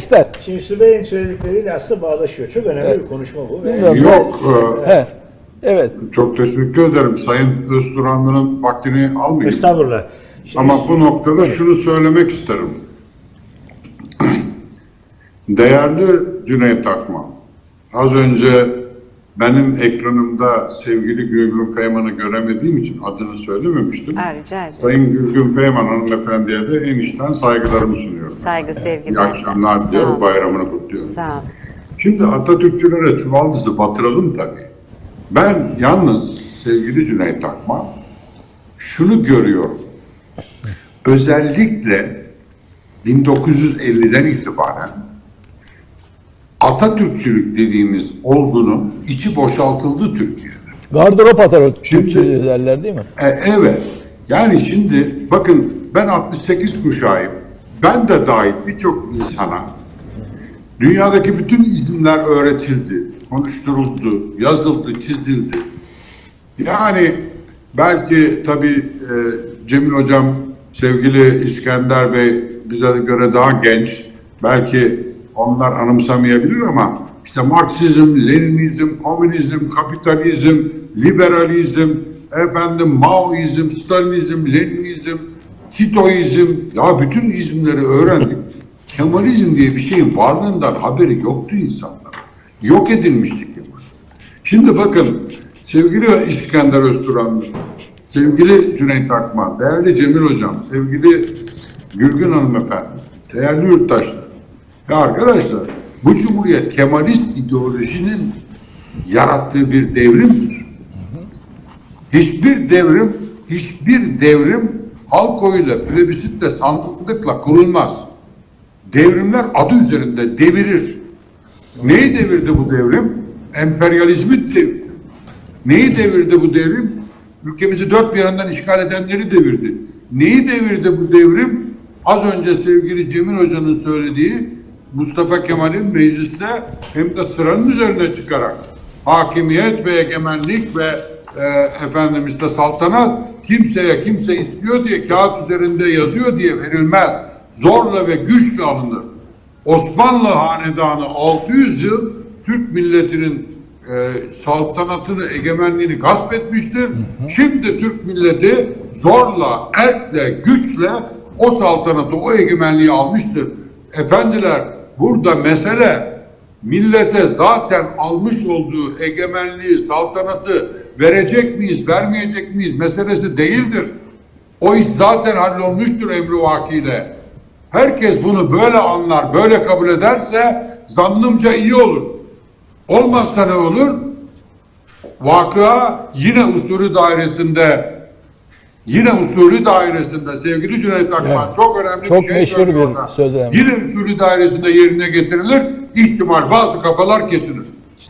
ister. Şimdi Süley'in söyledikleriyle aslında bağlaşıyor. Çok önemli Evet. bir konuşma bu. Bilmiyorum. Yok, e, He. Evet. çok teşekkür ederim. Sayın Özturanlı'nın vaktini almayayım. Estağfurullah. Şimdi Ama bu noktada şunu söylemek isterim. Değerli Cüneyt Akman, az önce benim ekranımda sevgili Gülgün Feyman'ı göremediğim için adını söylememiştim. Ha, rica ederim. Sayın Gülgün Feyman hanımefendiye de en içten saygılarımı sunuyorum. Saygı, sevgi İyi akşamlar olun. bayramını kutluyorum. Sağ olun. Şimdi Atatürkçülere çuvaldızı batıralım tabii. Ben yalnız sevgili Cüneyt Akman şunu görüyorum. Özellikle 1950'den itibaren Atatürkçülük dediğimiz olgunun içi boşaltıldı Türkiye'de. Gardırop Türkçe derler değil mi? E, evet. Yani şimdi bakın ben 68 kuşağıyım. Ben de dahil birçok insana dünyadaki bütün isimler öğretildi, konuşturuldu, yazıldı, çizildi. Yani belki tabii e, Cemil Hocam, sevgili İskender Bey bize göre daha genç. Belki onlar anımsamayabilir ama işte Marksizm, Leninizm, komünizm, kapitalizm, liberalizm, efendim Maoizm, Stalinizm, Leninizm, Titoizm ya bütün izimleri öğrendik. Kemalizm diye bir şeyin varlığından haberi yoktu insanlar. Yok edilmişti Kemalizm. Şimdi bakın sevgili İskender Özturanlı, sevgili Cüneyt Akman, değerli Cemil Hocam, sevgili Gülgün Hanımefendi, değerli yurttaşlar. Ya arkadaşlar bu Cumhuriyet Kemalist ideolojinin yarattığı bir devrimdir. Hiçbir devrim, hiçbir devrim halk oyuyla, plebisitle, sandıkla kurulmaz. Devrimler adı üzerinde devirir. Neyi devirdi bu devrim? Emperyalizmi devirdi. Neyi devirdi bu devrim? Ülkemizi dört bir yandan işgal edenleri devirdi. Neyi devirdi bu devrim? Az önce sevgili Cemil Hoca'nın söylediği Mustafa Kemal'in mecliste hem de sıranın üzerine çıkarak hakimiyet ve egemenlik ve e, efendim işte saltanat kimseye kimse istiyor diye kağıt üzerinde yazıyor diye verilmez. Zorla ve güçle alınır. Osmanlı hanedanı 600 yıl Türk milletinin e, saltanatını, egemenliğini gasp etmiştir. Şimdi Türk milleti zorla, erkle, güçle o saltanatı, o egemenliği almıştır. Efendiler burada mesele millete zaten almış olduğu egemenliği, saltanatı verecek miyiz, vermeyecek miyiz meselesi değildir. O iş zaten hallolmuştur emri vakiyle. Herkes bunu böyle anlar, böyle kabul ederse zannımca iyi olur. Olmazsa ne olur? Vakıa yine usulü dairesinde yine usulü dairesinde sevgili Cüneyt Akman Evet. çok önemli Çok bir şey meşhur bir sözlem. Yine usulü dairesinde yerine getirilir. ihtimal bazı kafalar kesilir.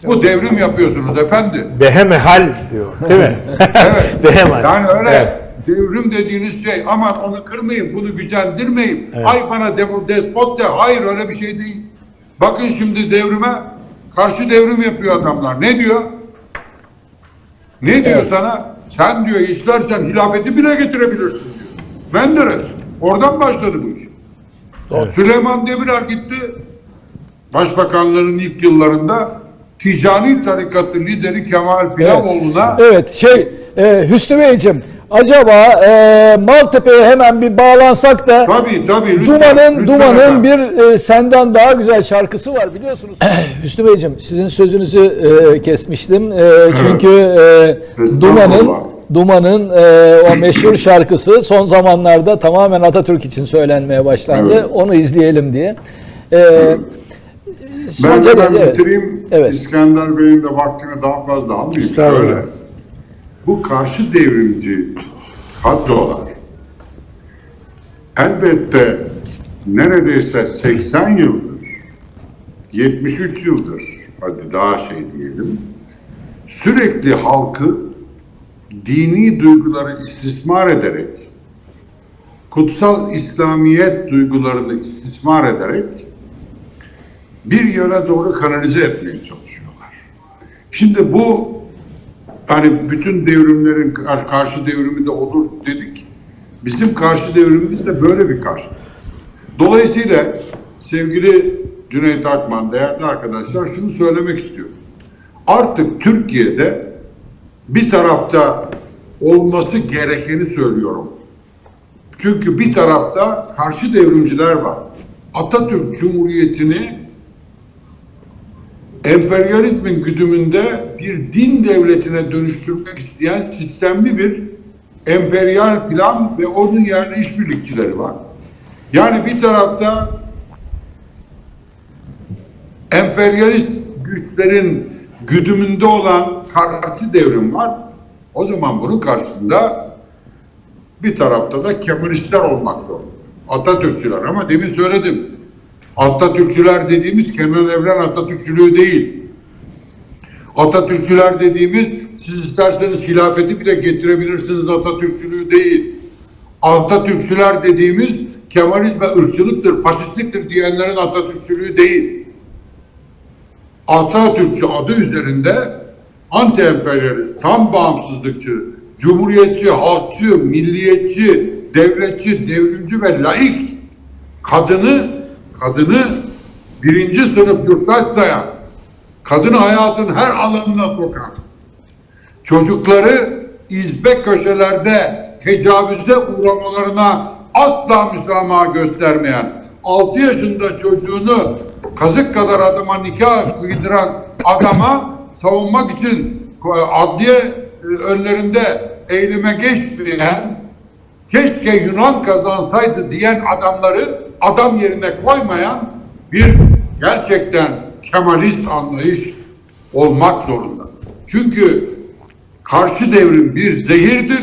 Bu devrim yapıyorsunuz efendi. Behemehal diyor değil mi? Evet. Behemehal. Yani öyle Evet. devrim dediğiniz şey aman onu kırmayın, bunu gücendirmeyin. Ay bana de- despot de. Hayır öyle bir şey değil. Bakın şimdi devrime karşı devrim yapıyor adamlar. Ne diyor? Ne diyor Evet. sana? Sen diyor istersen hilafeti bile getirebilirsin diyor. Menderes. Oradan başladı bu iş. Süleyman Demirel gitti. Başbakanların ilk yıllarında ticari tarikatı lideri Kemal Pilavoğlu'na Evet şey e, Hüsnü Beyciğim acaba e, Maltepe'ye hemen bir bağlansak da Tabii tabii. Lütfen, Duman'ın lütfen Duman'ın efendim. bir e, senden daha güzel şarkısı var biliyorsunuz. Hüsnü Beyciğim sizin sözünüzü e, kesmiştim. E, çünkü e. Duman'ın Duman'ın e, o meşhur şarkısı son zamanlarda tamamen Atatürk için söylenmeye başlandı. Evet. Onu izleyelim diye. E, Ben Sonca- hemen evet. bitireyim. Evet. İskender Bey'in de vaktini daha fazla almayayım. Şöyle. Bu karşı devrimci kadrolar elbette neredeyse 80 yıldır 73 yıldır hadi daha şey diyelim sürekli halkı dini duyguları istismar ederek kutsal İslamiyet duygularını istismar ederek bir yöne doğru kanalize etmeye çalışıyorlar. Şimdi bu hani bütün devrimlerin kar- karşı devrimi de olur dedik. Bizim karşı devrimimiz de böyle bir karşı. Dolayısıyla sevgili Cüneyt Akman, değerli arkadaşlar şunu söylemek istiyorum. Artık Türkiye'de bir tarafta olması gerekeni söylüyorum. Çünkü bir tarafta karşı devrimciler var. Atatürk Cumhuriyeti'ni emperyalizmin güdümünde bir din devletine dönüştürmek isteyen sistemli bir emperyal plan ve onun yerine işbirlikçileri var. Yani bir tarafta emperyalist güçlerin güdümünde olan karşı devrim var. O zaman bunun karşısında bir tarafta da Kemalistler olmak zorunda. Atatürkçüler ama demin söyledim. Atatürkçüler dediğimiz Kenan Evren Atatürkçülüğü değil. Atatürkçüler dediğimiz siz isterseniz hilafeti bile getirebilirsiniz Atatürkçülüğü değil. Atatürkçüler dediğimiz Kemalizm ve ırkçılıktır, faşistliktir diyenlerin Atatürkçülüğü değil. Atatürkçü adı üzerinde anti-emperyalist, tam bağımsızlıkçı, cumhuriyetçi, halkçı, milliyetçi, devletçi, devrimci ve laik kadını kadını birinci sınıf yurttaş sayan, kadını hayatın her alanına sokan, çocukları izbe köşelerde tecavüze uğramalarına asla müsamaha göstermeyen, 6 yaşında çocuğunu kazık kadar adama nikah kıydıran adama savunmak için adliye e, önlerinde eyleme geçmeyen, keşke Yunan kazansaydı diyen adamları adam yerine koymayan bir gerçekten Kemalist anlayış olmak zorunda. Çünkü karşı devrim bir zehirdir.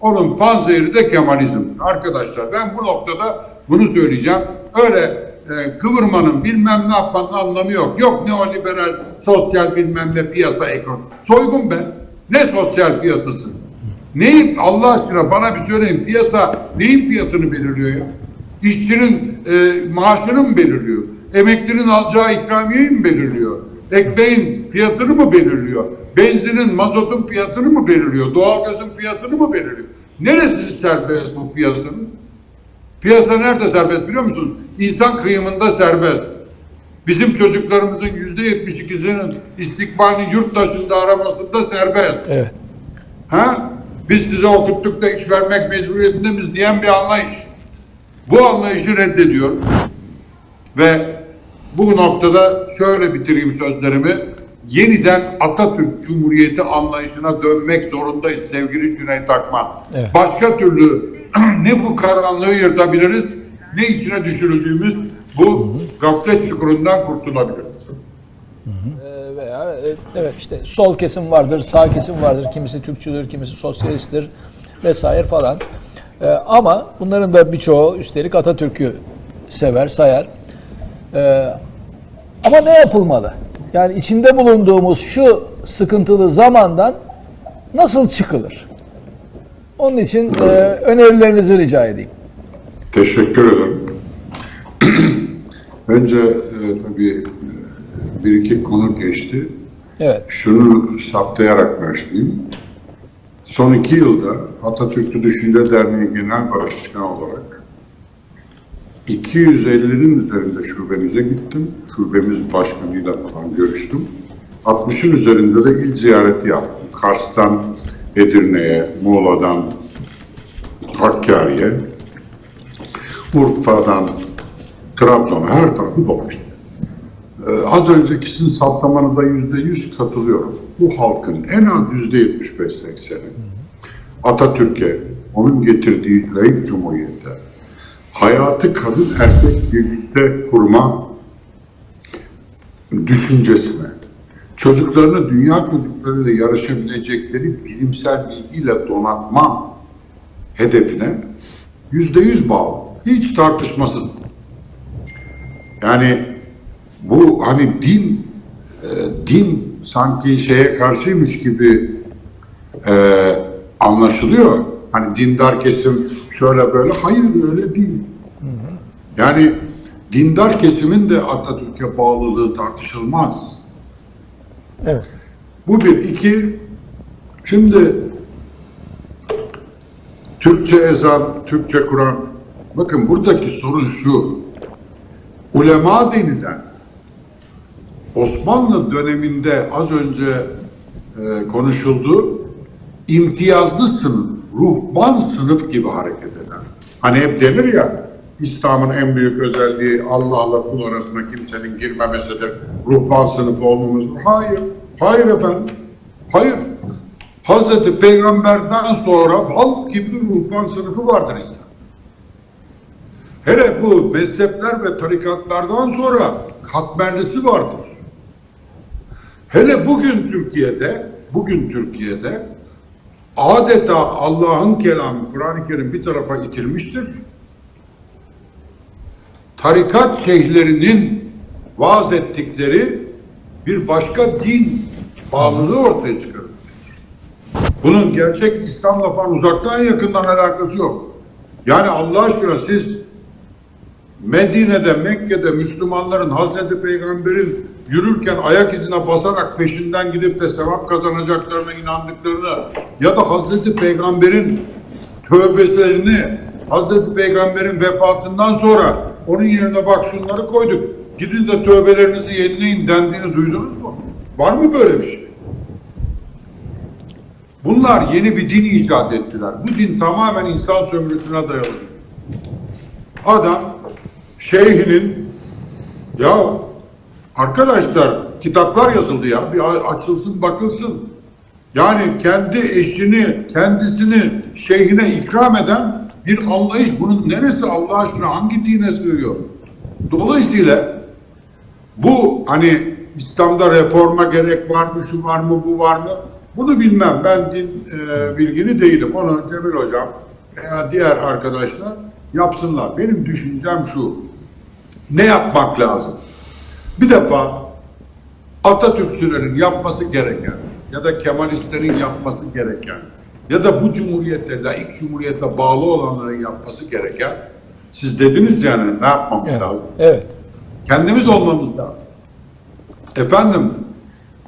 Onun panzehiri de Kemalizm. Arkadaşlar ben bu noktada bunu söyleyeceğim. Öyle e, kıvırmanın bilmem ne yapmanın anlamı yok. Yok neoliberal, sosyal bilmem ne piyasa ekonomi. Soygun be. Ne sosyal piyasası? Neyi Allah aşkına bana bir söyleyin piyasa neyin fiyatını belirliyor ya? İşçinin e, maaşını mı belirliyor? Emeklinin alacağı ikramiyeyi mi belirliyor? Ekmeğin fiyatını mı belirliyor? Benzinin, mazotun fiyatını mı belirliyor? Doğalgazın fiyatını mı belirliyor? Neresi serbest bu piyasanın? Piyasa nerede serbest biliyor musunuz? İnsan kıyımında serbest. Bizim çocuklarımızın yüzde yetmiş ikisinin istikbalini yurt dışında aramasında serbest. Evet. Ha? Biz size okuttuk da iş vermek mecburiyetinde miyiz diyen bir anlayış. Bu anlayışı reddediyoruz. Ve bu noktada şöyle bitireyim sözlerimi. Yeniden Atatürk Cumhuriyeti anlayışına dönmek zorundayız sevgili Cüneyt Akman. Evet. Başka türlü ne bu karanlığı yırtabiliriz ne içine düşürüldüğümüz bu gaflet çukurundan kurtulabiliriz. Ee, veya e, evet işte sol kesim vardır, sağ kesim vardır. Kimisi Türkçüdür, kimisi sosyalisttir vesaire falan. Ee, ama bunların da birçoğu üstelik Atatürk'ü sever, sayar. Ee, ama ne yapılmalı? Yani içinde bulunduğumuz şu sıkıntılı zamandan nasıl çıkılır? Onun için e, önerilerinizi rica edeyim. Teşekkür ederim. Önce e, tabii e, bir iki konu geçti. Evet. Şunu saptayarak başlayayım. Son iki yılda Atatürk'ü Düşünce Derneği Genel Başkanı olarak 250'nin üzerinde şubemize gittim. Şubemiz başkanıyla falan görüştüm. 60'ın üzerinde de il ziyareti yaptım. Kars'tan Edirne'ye, Muğla'dan Hakkari'ye, Urfa'dan Trabzon'a her tarafı dolaştım. Ee, az öncekisini saptamanıza yüzde yüz katılıyorum. Bu halkın en az yüzde yetmiş beş sekseni Atatürk'e, onun getirdiği layık cumhuriyete, hayatı kadın erkek birlikte kurma düşüncesine, çocuklarını dünya çocuklarıyla yarışabilecekleri bilimsel bilgiyle donatma hedefine yüzde yüz bağlı. Hiç tartışmasız. Yani bu hani din e, din sanki şeye karşıymış gibi e, anlaşılıyor. Hani dindar kesim şöyle böyle. Hayır öyle değil. Yani dindar kesimin de Atatürk'e bağlılığı tartışılmaz. Evet. Bu bir. iki şimdi Türkçe ezan, Türkçe Kur'an. Bakın buradaki sorun şu. Ulema denilen Osmanlı döneminde az önce e, konuşuldu. imtiyazlı sınıf, ruhban sınıf gibi hareket eder. Hani hep denir ya, İslam'ın en büyük özelliği Allah'la kul arasına kimsenin girmemesidir. Ruhban sınıfı olmamız. Hayır, hayır efendim. Hayır. Hazreti Peygamber'den sonra bal gibi ruhban sınıfı vardır İslam. Hele bu mezhepler ve tarikatlardan sonra katmerlisi vardır. Hele bugün Türkiye'de, bugün Türkiye'de adeta Allah'ın kelamı, Kur'an-ı Kerim bir tarafa itilmiştir. Tarikat şeyhlerinin vaaz ettikleri bir başka din bağlılığı ortaya çıkarılmıştır. Bunun gerçek İslam'la falan uzaktan yakından alakası yok. Yani Allah aşkına siz Medine'de, Mekke'de Müslümanların Hazreti Peygamber'in yürürken ayak izine basarak peşinden gidip de sevap kazanacaklarına inandıklarını ya da Hazreti Peygamber'in tövbelerini Hazreti Peygamber'in vefatından sonra onun yerine bak şunları koyduk. Gidin de tövbelerinizi yenileyin dendiğini duydunuz mu? Var mı böyle bir şey? Bunlar yeni bir din icat ettiler. Bu din tamamen insan sömürüsüne dayalı. Adam şeyhinin ya arkadaşlar kitaplar yazıldı ya bir açılsın bakılsın. Yani kendi eşini, kendisini şeyhine ikram eden bir anlayış. Bunun neresi Allah aşkına hangi dine sığıyor? Dolayısıyla bu hani İslam'da reforma gerek var mı, şu var mı, bu var mı? Bunu bilmem. Ben din e, bilgini değilim. Onu Cemil Hocam veya diğer arkadaşlar yapsınlar. Benim düşüncem şu. Ne yapmak lazım? Bir defa Atatürkçülerin yapması gereken ya da Kemalistlerin yapması gereken ya da bu cumhuriyete, laik cumhuriyete bağlı olanların yapması gereken siz dediniz yani ne yapmamız Evet. lazım? evet. Kendimiz olmamız lazım. Efendim,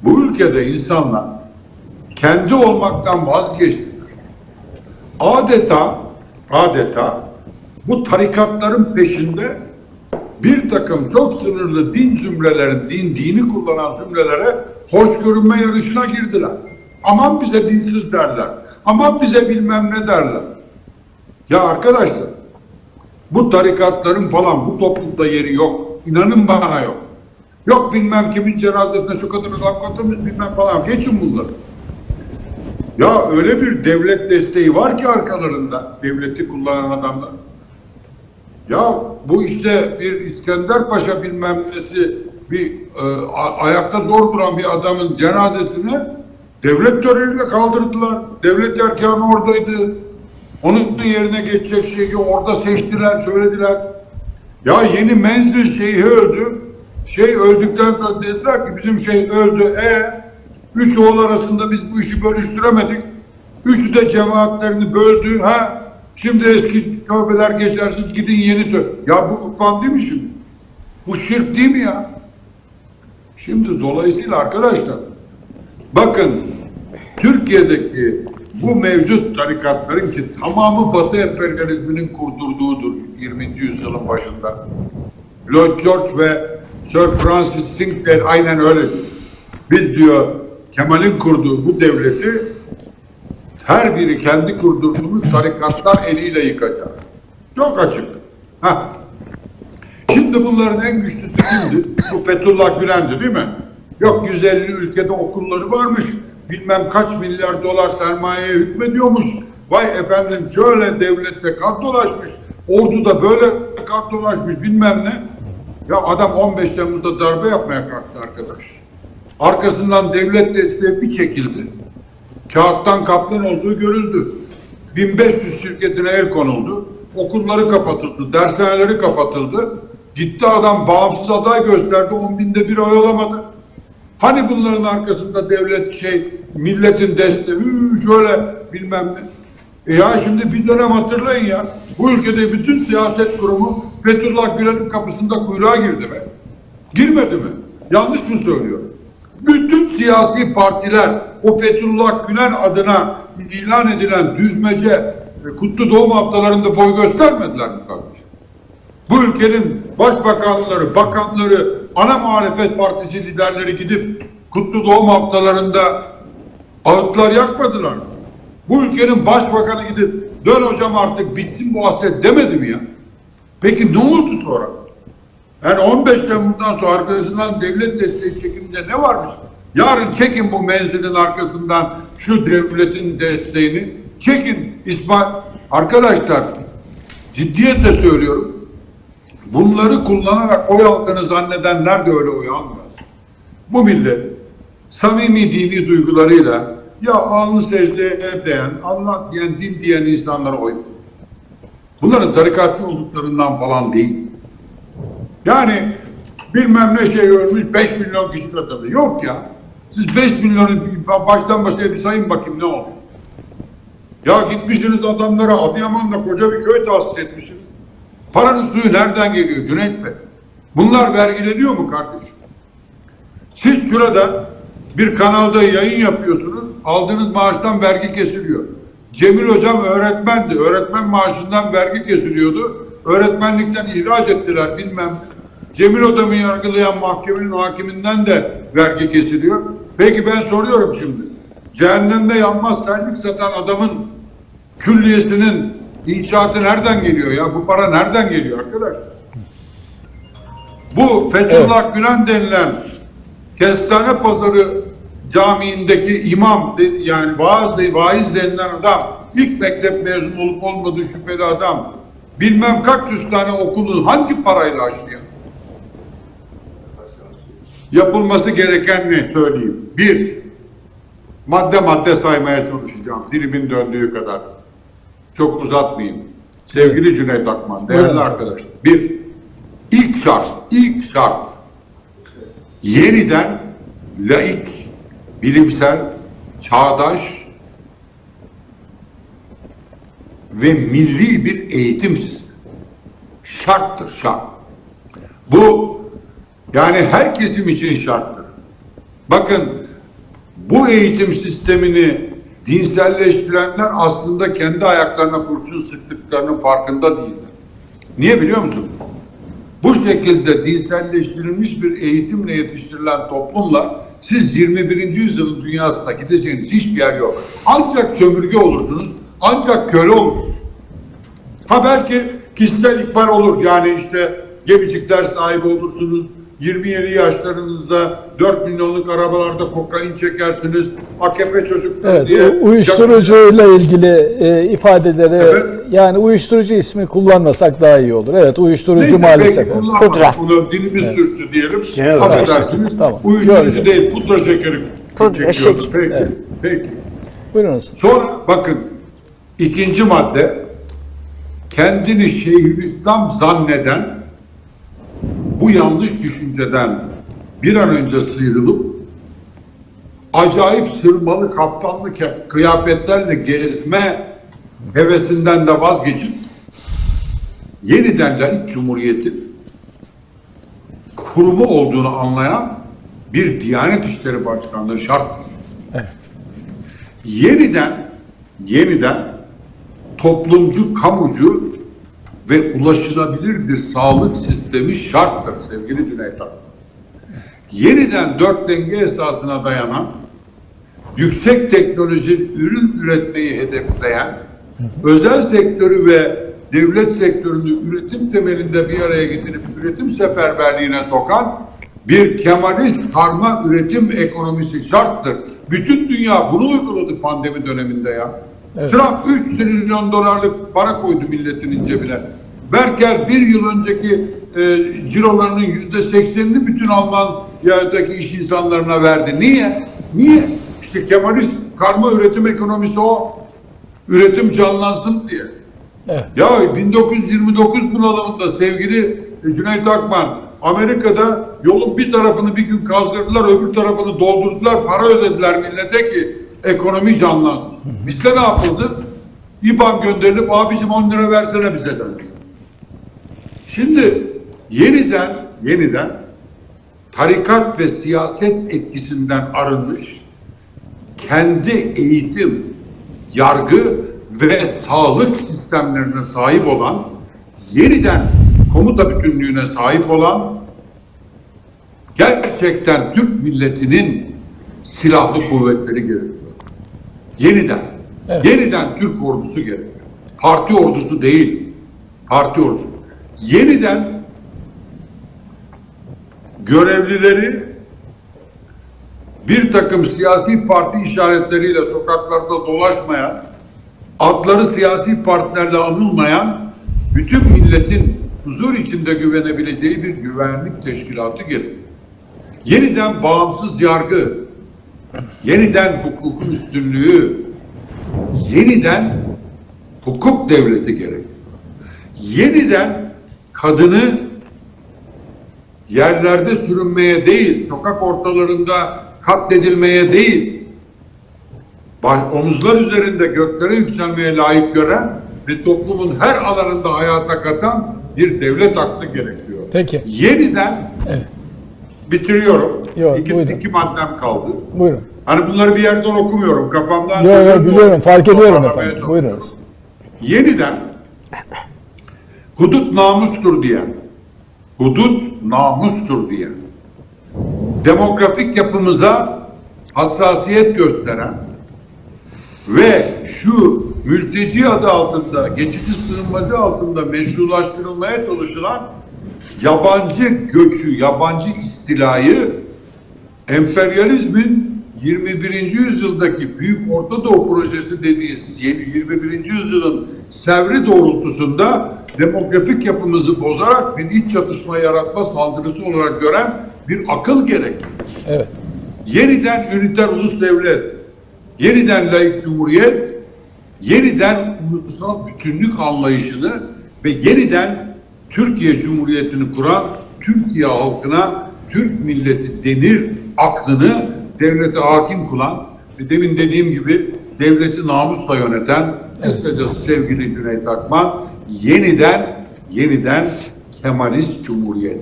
bu ülkede insanlar kendi olmaktan vazgeçtiler. Adeta, adeta bu tarikatların peşinde bir takım çok sınırlı din zümrelerin, din, dini kullanan zümrelere hoş görünme yarışına girdiler. Aman bize dinsiz derler. Aman bize bilmem ne derler. Ya arkadaşlar, bu tarikatların falan bu toplumda yeri yok. İnanın bana yok. Yok bilmem kimin cenazesine şu kadını laf katılmış bilmem falan. Geçin bunları. Ya öyle bir devlet desteği var ki arkalarında devleti kullanan adamlar. Ya bu işte bir İskender Paşa bilmem nesi bir e, ayakta zor duran bir adamın cenazesine devlet töreniyle kaldırdılar. Devlet erkanı oradaydı. Onun yerine geçecek şeyi orada seçtiler, söylediler. Ya yeni menzil şeyhi öldü. Şey öldükten sonra dediler ki bizim şey öldü. E üç oğul arasında biz bu işi bölüştüremedik. Üçü de cemaatlerini böldü. Ha şimdi eski tövbeler geçersiz gidin yeni tövbe. Ya bu ukban değil mi şimdi? Bu şirk değil mi ya? Şimdi dolayısıyla arkadaşlar bakın Türkiye'deki bu mevcut tarikatların ki tamamı Batı emperyalizminin kurdurduğudur 20. yüzyılın başında. Lloyd George ve Sir Francis Sinclair aynen öyle. Biz diyor Kemal'in kurduğu bu devleti her biri kendi kurdurduğumuz tarikatlar eliyle yıkacak. Çok açık. Heh. Şimdi bunların en güçlüsü kimdi? Bu Fethullah Gülen'di değil mi? Yok 150 ülkede okulları varmış. Bilmem kaç milyar dolar sermayeye hükmediyormuş. Vay efendim şöyle devlette kat dolaşmış. Orduda böyle kat dolaşmış bilmem ne. Ya adam 15 Temmuz'da darbe yapmaya kalktı arkadaş. Arkasından devlet desteği bir çekildi. Kağıttan kaplan olduğu görüldü. 1500 şirketine el konuldu. Okulları kapatıldı, dershaneleri kapatıldı. Gitti adam bağımsız aday gösterdi, 10 binde bir oy alamadı. Hani bunların arkasında devlet şey, milletin desteği, şöyle bilmem ne. E ya şimdi bir dönem hatırlayın ya. Bu ülkede bütün siyaset kurumu Fethullah Gülen'in kapısında kuyruğa girdi be. Girmedi mi? Yanlış mı söylüyorum? Bütün siyasi partiler o Fethullah Gülen adına ilan edilen düzmece e, kutlu doğum haftalarında boy göstermediler mi kardeşim? Bu ülkenin başbakanları, bakanları, ana muhalefet partisi liderleri gidip kutlu doğum haftalarında ağıtlar yakmadılar. mı? Bu ülkenin başbakanı gidip dön hocam artık bitsin bu hasret demedi mi ya? Peki ne oldu sonra? Yani 15 Temmuz'dan sonra arkasından devlet desteği çekilince ne varmış? Yarın çekin bu menzilin arkasından şu devletin desteğini. Çekin İsmail. Arkadaşlar ciddiyetle söylüyorum. Bunları kullanarak oy aldığını zannedenler de öyle oy almaz. Bu millet samimi dini duygularıyla ya alnı secdeye değen, Allah diyen, din diyen insanlara oy. Bunların tarikatçı olduklarından falan değil. Yani bilmem ne şey ölmüş 5 milyon kişi katıldı. Yok ya. Siz 5 milyonu baştan başa bir sayın bakayım ne oluyor. Ya gitmişsiniz adamlara Adıyaman'da koca bir köy tahsis etmişsiniz. Paranın suyu nereden geliyor Cüneyt Bey? Bunlar vergileniyor mu kardeşim? Siz şurada bir kanalda yayın yapıyorsunuz. Aldığınız maaştan vergi kesiliyor. Cemil hocam öğretmendi. Öğretmen maaşından vergi kesiliyordu. Öğretmenlikten ihraç ettiler bilmem. Cemil hocamı yargılayan mahkemenin hakiminden de vergi kesiliyor. Peki ben soruyorum şimdi. Cehennemde yanmaz terlik satan adamın külliyesinin inşaatı nereden geliyor ya? Bu para nereden geliyor arkadaş? Bu Fethullah Gülen denilen Kestane Pazarı Camii'ndeki imam yani vaaz, vaiz denilen adam ilk mektep mezunu olup olmadığı şüpheli adam bilmem kaç yüz tane okulu hangi parayla açtı ya? Yapılması gereken ne söyleyeyim. Bir, madde madde saymaya çalışacağım dilimin döndüğü kadar. Çok uzatmayayım. Sevgili Cüneyt Akman, değerli Buyurun. arkadaşlar. Bir, ilk şart, ilk şart yeniden laik, bilimsel, çağdaş ve milli bir eğitim sistemi. Şarttır, şart. Bu yani her kesim için şarttır. Bakın bu eğitim sistemini dinselleştirenler aslında kendi ayaklarına kurşun sıktıklarının farkında değiller. Niye biliyor musun? Bu şekilde dinselleştirilmiş bir eğitimle yetiştirilen toplumla siz 21. yüzyılın dünyasında gideceğiniz hiçbir yer yok. Ancak sömürge olursunuz, ancak köle olursunuz. Ha belki kişisel ihbar olur. Yani işte gemicikler sahibi olursunuz. 27 yaşlarınızda 4 milyonluk arabalarda kokain çekersiniz. AKP çocukları Evet, diye. uyuşturucuyla ilgili e, ifadeleri Evet. yani uyuşturucu ismi kullanmasak daha iyi olur. Evet, uyuşturucu Neyse, maalesef. evet. Pudra. Bunu dilimiz sürçtü diyelim. Evet. Affedersiniz. Tamam. Uyuşturucu değil, pudra şekeri Pudra çekiyoruz. şekeri. Peki, peki. Buyurunuz. Sonra bakın ikinci madde kendini Şeyhülislam zanneden bu yanlış düşünceden bir an önce sıyrılıp acayip sırmalı kaptanlı kıyafetlerle gezme hevesinden de vazgeçip yeniden laik cumhuriyetin kurumu olduğunu anlayan bir Diyanet İşleri Başkanlığı şarttır. Yeniden yeniden toplumcu, kamucu ve ulaşılabilir bir sağlık sistemi şarttır sevgili Cüneyt Akın. Yeniden dört denge esasına dayanan yüksek teknoloji ürün üretmeyi hedefleyen özel sektörü ve devlet sektörünü üretim temelinde bir araya getirip üretim seferberliğine sokan bir Kemalist karma üretim ekonomisi şarttır. Bütün dünya bunu uyguladı pandemi döneminde ya. Evet. Trump 3 trilyon dolarlık para koydu milletinin cebine. Merkel bir yıl önceki e, cirolarının yüzde seksenini bütün Almanya'daki iş insanlarına verdi. Niye? Niye? İşte Kemalist karma üretim ekonomisi o. Üretim canlansın diye. Evet. Ya 1929 bunalımında sevgili Cüneyt Akman Amerika'da yolun bir tarafını bir gün kazdırdılar, öbür tarafını doldurdular, para ödediler millete ki ekonomi canlansın. Bizde ne yapıldı? İBAN gönderilip abicim 10 lira versene bize dendi. Şimdi yeniden yeniden tarikat ve siyaset etkisinden arınmış kendi eğitim, yargı ve sağlık sistemlerine sahip olan, yeniden komuta bütünlüğüne sahip olan Gerçekten Türk milletinin silahlı kuvvetleri gerekiyor. Yeniden. Evet. Yeniden Türk ordusu gerekiyor. Parti ordusu değil. Parti ordusu. Yeniden görevlileri bir takım siyasi parti işaretleriyle sokaklarda dolaşmayan, adları siyasi partilerle anılmayan, bütün milletin huzur içinde güvenebileceği bir güvenlik teşkilatı gerekiyor. Yeniden bağımsız yargı, yeniden hukukun üstünlüğü, yeniden hukuk devleti gerekiyor. Yeniden kadını yerlerde sürünmeye değil, sokak ortalarında katledilmeye değil, omuzlar üzerinde göklere yükselmeye layık gören ve toplumun her alanında hayata katan bir devlet aklı gerekiyor. Peki. Yeniden Evet. Bitiriyorum. Yok, iki, buyurun. iki maddem kaldı. Buyurun. Hani bunları bir yerden okumuyorum. Kafamdan Yok yok biliyorum fark ediyorum efendim. Buyurunuz. Yeniden hudut namustur diyen, hudut namustur diyen, demografik yapımıza hassasiyet gösteren ve şu mülteci adı altında, geçici sığınmacı altında meşrulaştırılmaya çalışılan yabancı göçü, yabancı istilayı emperyalizmin 21. yüzyıldaki Büyük Orta Doğu Projesi dediği yeni 21. yüzyılın sevri doğrultusunda demografik yapımızı bozarak bir iç çatışma yaratma saldırısı olarak gören bir akıl gerek. Evet. Yeniden üniter ulus devlet, yeniden layık cumhuriyet, yeniden ulusal bütünlük anlayışını ve yeniden Türkiye Cumhuriyeti'ni kuran Türkiye halkına Türk milleti denir aklını devlete hakim kılan ve demin dediğim gibi devleti namusla yöneten kısacası sevgili Cüneyt Akman yeniden yeniden Kemalist Cumhuriyet,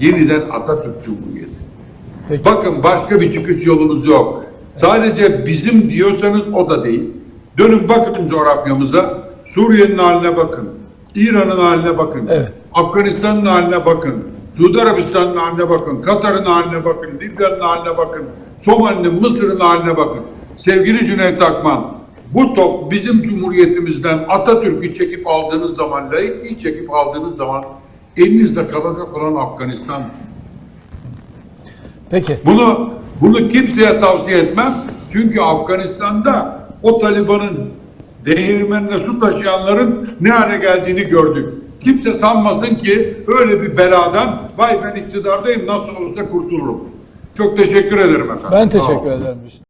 yeniden Atatürk Cumhuriyeti. Peki. Bakın başka bir çıkış yolumuz yok. Sadece bizim diyorsanız o da değil. Dönün bakın coğrafyamıza. Suriye'nin haline bakın. İran'ın haline bakın. Evet. Afganistan'ın haline bakın. Suudi Arabistan'ın haline bakın. Katar'ın haline bakın. Libya'nın haline bakın. Somali'nin, Mısır'ın haline bakın. Sevgili Cüneyt Akman, bu top bizim cumhuriyetimizden Atatürk'ü çekip aldığınız zaman, layıklığı çekip aldığınız zaman elinizde kalacak olan Afganistan. Peki. Bunu bunu kimseye tavsiye etmem. Çünkü Afganistan'da o Taliban'ın değirmenine su taşıyanların ne hale geldiğini gördük. Kimse sanmasın ki öyle bir beladan vay ben iktidardayım nasıl olsa kurtulurum. Çok teşekkür ederim efendim. Ben teşekkür ederim.